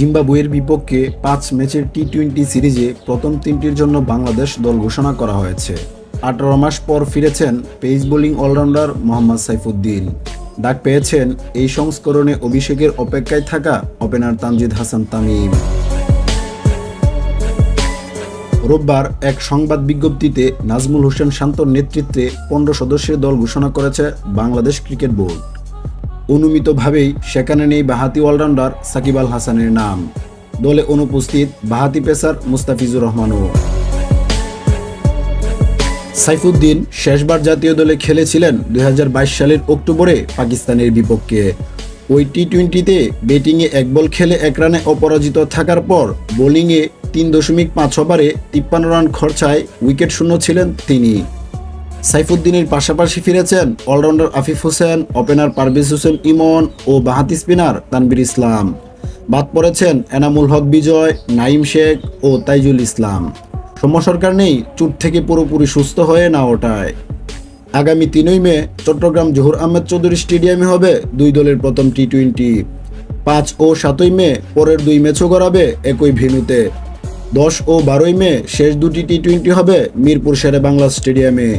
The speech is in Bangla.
জিম্বাবুয়ের বিপক্ষে পাঁচ ম্যাচের টি টোয়েন্টি সিরিজে প্রথম তিনটির জন্য বাংলাদেশ দল ঘোষণা করা হয়েছে। আঠারো মাস পর ফিরেছেন pace bowling allrounder Mohammad Saifuddin. ডাক পেয়েছেন এই সংস্করণে অভিষেকের অপেক্ষায় থাকা ওপেনার তামজিদ হাসান তামিম। রোববার এক সংবাদ বিজ্ঞপ্তিতে নাজমুল হোসেন শান্তর নেতৃত্বে পনেরো সদস্যের দল ঘোষণা করেছে বাংলাদেশ ক্রিকেট বোর্ড। অনুমিতভাবেই সেখানে নেই বাহাতি অলরাউন্ডার সাকিব আল হাসানের নাম। দলে অনুপস্থিত বাহাতি পেসার মুস্তাফিজুর রহমানও। সাইফুদ্দিন শেষবার জাতীয় দলে খেলেছিলেন দু হাজার বাইশ সালের অক্টোবরে পাকিস্তানের বিপক্ষে। ওই টি টোয়েন্টিতে ব্যাটিংয়ে এক বল খেলে এক রানে অপরাজিত থাকার পর বোলিংয়ে তিন দশমিক পাঁচ ওভারে তিপ্পান্ন রান খরচায় উইকেট শূন্য ছিলেন তিনি। সাইফুদ্দিনের পাশাপাশি ফিরেছেন অলরাউন্ডার আফিফ হোসেন, ওপেনার পারভেজ হোসেন ইমন ও বাহাতি স্পিনার তানবির ইসলাম। বাদ পড়েছেন এনামুল হক বিজয় নাইম শেখ ও তাইজুল ইসলাম। সৌম্য সরকার নেই, চুট থেকে পুরোপুরি সুস্থ হয়ে না ওঠায়। আগামী তিনই মে, চট্টগ্রাম জহুর আহমেদ চৌধুরী স্টেডিয়ামে হবে দুই দলের প্রথম টি টোয়েন্টি পাঁচ ও সাতই মে, পরের দুই ম্যাচও করাবে একই ভেন্যুতে। দশ ও বারোই মে, শেষ দুটি টি টোয়েন্টি হবে মিরপুর শেরে বাংলা স্টেডিয়ামে।